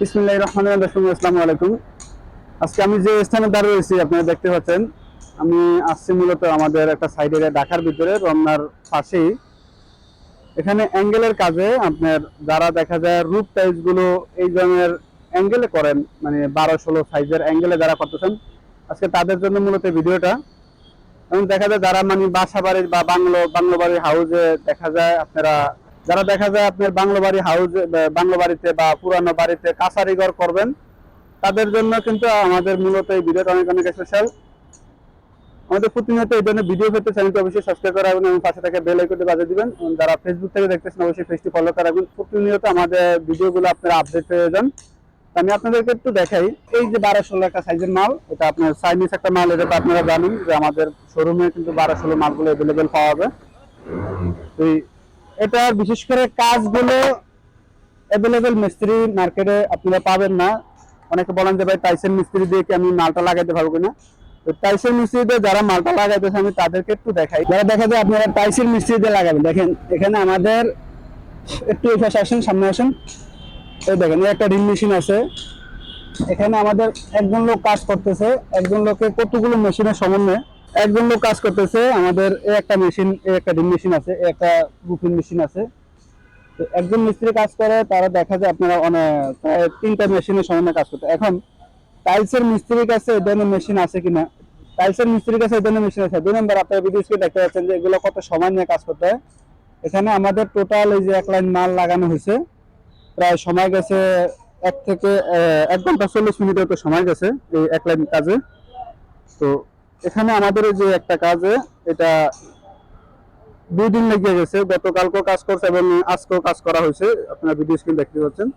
বিসমুল্লাহ রহমান রহিম, আসসালামু আলাইকুম। আজকে আমি যে স্থানে দাঁড়িয়ে রয়েছি, আপনারা দেখতে পাচ্ছেন, আমি আসছি মূলত আমাদের একটা সাইডের ঢাকার ভিতরে, রমনার পাশেই। এখানে অ্যাঙ্গেলের কাজে আপনার যারা দেখা যায় রূপ টাইলস এই ধরনের অ্যাঙ্গেলে করেন মানে বারো ষোলো সাইজের অ্যাঙ্গেলে যারা করতেছেন, আজকে তাদের জন্য মূলত ভিডিওটা। এবং দেখা যায় যারা মানে বাসা বাড়ির বা বাংলো বাংলো বাড়ির হাউসে দেখা যায় আপনারা যারা দেখা যায় আপনার বাংলো বাড়ি হাউস বাংলো বাড়িতে বা পুরানো বাড়িতে কাছারি ঘর করবেন, তাদের জন্য কিন্তু আমাদের মূলত এই ভিডিওটা অনেক অনেক স্পেশাল আমাদের প্রতিনিয়ত এই ধরনের ভিডিও পেতে চ্যানেলটি অবশ্যই সাবস্ক্রাইব করে রাখবেন এবং পাশে থেকে বেল আইকনটি বাজিয়ে দিবেন। যারা ফেসবুক থেকে দেখতেছেন, অবশ্যই পেজটি ফলো করে রাখবেন। প্রতিনিয়ত আমাদের ভিডিওগুলো আপনারা আপডেট পেয়ে যান। আমি আপনাদেরকে একটু দেখাই। এই যে বারো ষোলো একটা সাইজের মাল, এটা আপনার চাইনিজ একটা মাল, এটা আপনারা জানেন যে আমাদের শোরুমে কিন্তু বারো ষোলো মালগুলো অ্যাভেলেবেল পাওয়া যাবে এই- এটার বিশেষ করে কাজগুলো অ্যাভেলেবেল মিস্ত্রি মার্কেটে আপনারা পাবেন না। অনেকে বলেন যে, ভাই টাইসেন মিস্ত্রি দিয়ে কি আমি মালটা লাগাইতে পারব কিনা? তো টাইসেন মিস্ত্রি দিয়ে যারা মালটা লাগাইতেছে, আমি তাদেরকে একটু দেখাই। যারা দেখা যায় আপনারা টাইসেন মিস্ত্রি দিয়ে লাগাবেন, দেখেন, এখানে আমাদের একটু এই পাশে আসেন, সামনে আসেন। এই দেখেন একটা রিল মেশিন আছে। এখানে আমাদের একজন লোক কাজ করতেছে, একজন লোকের কতগুলো মেশিনের সমন্বয়ে একজন লোক কাজ করতেছে, আমাদের একটা মেশিন একটা ড্রিল মেশিন আছে একটা রুফিং মেশিন আছে। তো একজন মিস্ত্রি কাজ করে, তারা দেখা যায় আপনারা অনেক তিনটা মেশিনের সমন্বয়ে কাজ করতে। এখন টাইলসের মিস্ত্রির কাছে এই ধরনের মেশিন আছে কিনা? টাইলসের মিস্ত্রির কাছে এই ধরনের মেশিন আছে। দুই নম্বর, আপনারা ভিডিও স্ক্রিনে দেখতে পাচ্ছেন যে এগুলো কত সময় নিয়ে কাজ করতে হয়। এখানে আমাদের টোটাল এই যে এক লাইন মাল লাগানো হয়েছে, প্রায় সময় গেছে এক থেকে এক ঘণ্টা চল্লিশ মিনিটের তো সময় গেছে এই এক লাইন কাজে। তো এখানে আমাদের যে একটা কাজে, এটা দুই দিন লেগে গেছে। গতকালকেও কাজ করছে এবং আজকেও কাজ করা হয়েছে। আপনারা ভিডিও স্ক্রিন দেখতে পাচ্ছেন।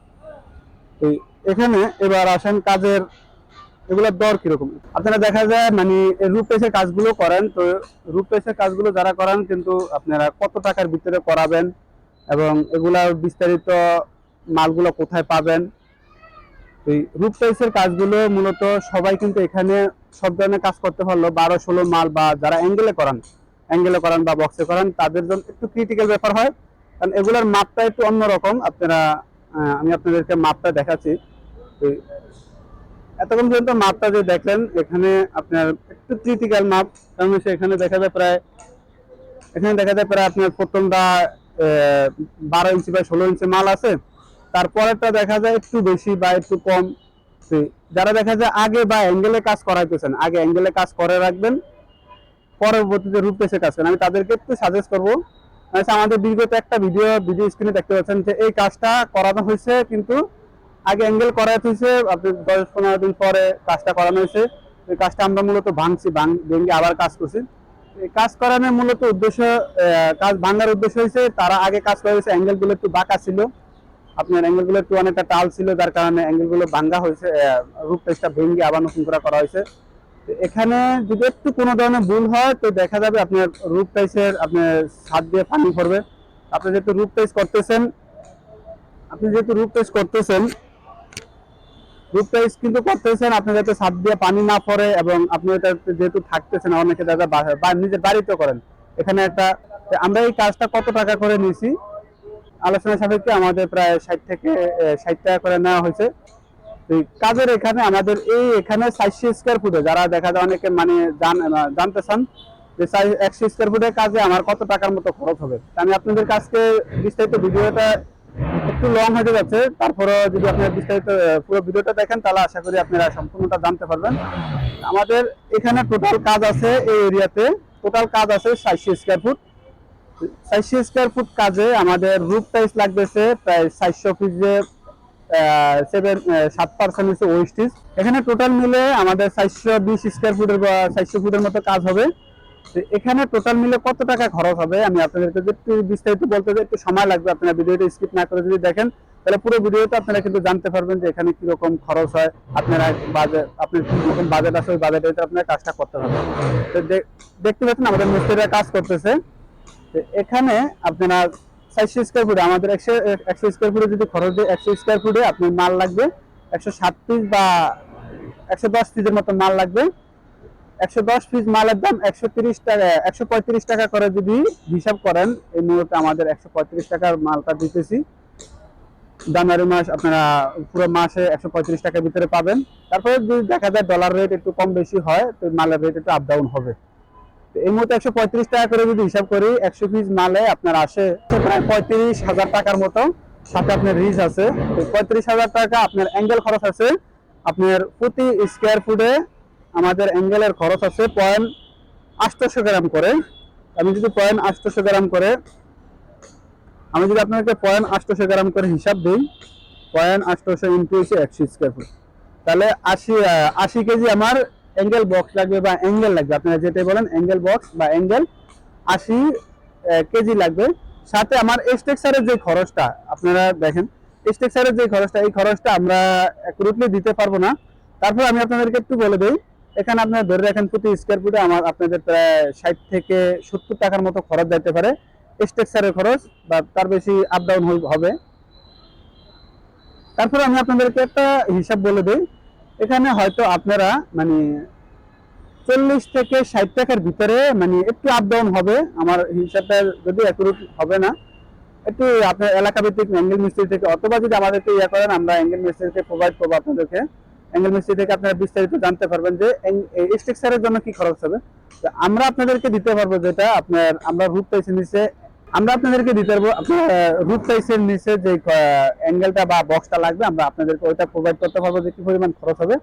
এখানে এবার আসেন কাজের, এগুলোর দর কীরকম? আপনারা দেখা যায় মানে রূপ কাজগুলো করেন, তো রূপ কাজগুলো যারা করান, কিন্তু আপনারা কত টাকার ভিতরে করাবেন এবং এগুলার বিস্তারিত মালগুলো কোথায় পাবেন এই রূপ টাইসের কাজগুলো মূলত সবাই কিন্তু এখানে সব ধরনের কাজ করতে পারল। বারো, ষোলো মাল বা যারা অ্যাঙ্গেলে করান অ্যাঙ্গেলে করান বা বক্সে করান, তাদের জন্য একটু ক্রিটিক্যাল ব্যাপার হয়। কারণ এগুলোর মাপটা একটু অন্যরকম। আপনারা আমি আপনাদেরকে মাপটা দেখাচ্ছি। এতক্ষণ পর্যন্ত মাপটা যে দেখলেন, এখানে আপনার একটু ক্রিটিক্যাল মাপ। কারণ এখানে দেখা যায় প্রায়, এখানে দেখা যায় প্রায় আপনার প্রথমটা বারো ইঞ্চি বা ষোলো ইঞ্চি মাল আছে। তারপরেরটা দেখা যায় একটু বেশি বা একটু কম যারা দেখা যায় আগে বা অ্যাঙ্গেলে কাজ করাইতেছেন, আগে অ্যাঙ্গেলে কাজ করে রাখবেন, পরবর্তীতে রূপ পেশে কাজ করেন। আমি তাদেরকে একটু সাজেস্ট করব। আচ্ছা আমাদের বিগত একটা ভিডিও ভিডিও স্ক্রিনে দেখতে পাচ্ছেন যে এই কাজটা করানো হয়েছে, কিন্তু আগে অ্যাঙ্গেল করাতে হয়েছে, আপনি দশ পনেরো দিন পরে কাজটা করানো হয়েছে। এই কাজটা আমরা মূলত ভাঙছি, ভাঙ, ভেঙে আবার কাজ করছি। কাজ করানোর মূলত উদ্দেশ্য কাজ ভাঙার উদ্দেশ্য হয়েছে, তারা আগে কাজ করা হয়েছে অ্যাঙ্গেল একটু বাঁকা ছিল। আপনার অ্যাঙ্গেলগুলো একটু অনেকটা টাল ছিল, যার কারণে অ্যাঙ্গেলগুলো ভাঙ্গা হয়েছে রূপ টেস্টটা ভেঙে আবার নতুন করে করা হয়েছে। এখানে যদি একটু কোনো ধরনের ভুল হয়, তো দেখা যাবে আপনার রূপ টাইসের আপনার ছাদ দিয়ে পানি পড়বে। আপনি যেহেতু রূপ টাইস করতেছেন, আপনি যেহেতু রূপ টাইস করতেছেন, রূপ টাইস কিন্তু করতেছেন, আপনি যাতে ছাদ দিয়ে পানি না পড়ে এবং আপনি এটা যেহেতু থাকতেছেন, অনেকে দাদা নিজের বাড়িতে করেন। এখানে একটা, আমরা এই কাজটা কত টাকা করে নিয়েছি? আলোচনা সাপেক্ষে আমাদের প্রায় ষাট থেকে ষাট টাকা করে নেওয়া হয়েছে। কাজের এখানে আমাদের এই এখানে চারশো স্কোয়ার ফুটে যারা দেখা যায় অনেকে মানে জানতে চান যে একশো স্কোয়ার ফুটের কাজে আমার কত টাকার মতো খরচ হবে। আমি আপনাদের কাছকে বিস্তারিত ভিডিওটা একটু লং হয়ে যাচ্ছে তারপরে যদি আপনারা বিস্তারিত পুরো ভিডিওটা দেখেন, তাহলে আশা করি আপনারা সম্পূর্ণটা জানতে পারবেন। আমাদের এখানে টোটাল কাজ আছে এই এরিয়াতে টোটাল কাজ আছে চারশো স্কোয়ার ফুট চারশো স্কোয়ার ফুট কাজে আমাদের টাইস প্রায় চারশো পিসে সেভেন সাত পার্সেন্ট হচ্ছে এখানে টোটাল মিলে আমাদের চারশো বিশ স্কোয়ার ফুটের বা চারশো ফুটের মতো কাজ হবে। এখানে টোটাল মিলে কত টাকা খরচ হবে? আমি আপনাদেরকে একটু বিস্তারিত বলতে একটু সময় লাগবে, আপনারা ভিডিওটা স্কিপ না করে যদি দেখেন, তাহলে পুরো ভিডিওতে আপনারা কিন্তু জানতে পারবেন যে এখানে কীরকম খরচ হয়। আপনারা বাজেট আপনার কীরকম বাজেট আছে, ওই বাজেটে আপনার কাজটা করতে হবে তো দেখতে পাচ্ছেন আমাদের মিস্ত্রিরা কাজ করতেছে। তো এখানে আপনারা চারশো স্কোয়ার ফুটে আমাদের একশো একশো স্কোয়ার ফুটে যদি খরচ দিয়ে, একশো স্কোয়ার ফুটে আপনি মাল লাগবে একশো সাত পিস বা একশো দশ পিসের মতো মাল লাগবে। একশো দশ পিস মালের দাম একশো তিরিশ টাকা, একশো পঁয়ত্রিশ টাকা করে যদি হিসাব করেন, এই মুহূর্তে আমাদের একশো পঁয়ত্রিশ টাকার মালটা দিতেছি। জানুয়ারি মাস আপনারা পুরো মাসে একশো পঁয়ত্রিশ টাকার ভিতরে পাবেন। তারপরে যদি দেখা যায় ডলার রেট একটু কম বেশি হয়, তো মালের রেট একটু আপ ডাউন হবে। এই মুহূর্তে একশো পঁয়ত্রিশ টাকা করে যদি হিসাব করি, একশো পিস মালে আপনার আসে প্রায় পঁয়ত্রিশ হাজার টাকার মতো। সাথে আপনার রিচ আছে। পঁয়ত্রিশ হাজার টাকা আপনার অ্যাঙ্গেল খরচ আছে। আপনার প্রতি স্কোয়ার ফুটে আমাদের অ্যাঙ্গেলের খরচ আছে পয়েন্ট আটশোশো গ্রাম করে। আমি যদি পয়েন্ট আটশোশো গ্রাম করে, আমি যদি আপনাকে পয়েন্ট আটশোশো গ্রাম করে হিসাব দিই পয়েন্ট আটশোশো ইন্টু হচ্ছে একশো স্কোয়ার ফুট তাহলে আশি আশি কেজি আমার অ্যাঙ্গেল বক্স লাগবে বা অ্যাঙ্গেল লাগবে। আপনারা যেটাই বলেন অ্যাঙ্গেল বক্স বা অ্যাঙ্গেল আশি কেজি লাগবে। সাথে আমার স্ট্রাকচারের যে খরচটা, আপনারা দেখেন স্ট্রাকচারের যে খরচটা, এই খরচটা আমরা অ্যাকুরেটলি দিতে পারব না। তারপর আমি আপনাদেরকে একটু বলে দিই, এখানে আপনারা ধরে রাখেন প্রতি স্কোয়ার ফুটে আমার আপনাদের প্রায় ষাট থেকে সত্তর টাকার মতো খরচ যাইতে পারে। স্ট্রাকচারের খরচ বা তার বেশি আপ ডাউন হবে। তারপরে আমি আপনাদেরকে একটা হিসাব বলে দিই এখানে হয়তো আপনারা মানে চল্লিশ থেকে ষাট টাকার ভিতরে মানে একটু আপ ডাউন হবে। আমার হিসাবটা যদি অ্যাকুরেট হবে না, একটু আপনার এলাকা ভিত্তিক অ্যাঙ্গেল মিস্ত্রি থেকে, অথবা যদি আমাদেরকে ইয়ে করেন, আমরা অ্যাঙ্গেল মিস্ত্রিকে প্রোভাইড করব আপনাদেরকে। অ্যাঙ্গেল মিস্ত্রি থেকে আপনারা বিস্তারিত জানতে পারবেন যে স্ট্রাকচারের জন্য কি খরচ হবে। আমরা আপনাদেরকে দিতে পারব যেটা আপনার, আমরা রুট টাইসের নিচে আমরা আপনাদেরকে দিতে পারব আপনার রুট সাইজের নিচে যে অ্যাঙ্গেলটা বা বক্সটা লাগবে, আমরা আপনাদেরকে ওইটা প্রোভাইড করতে পারব যে কি পরিমাণ খরচ হবে।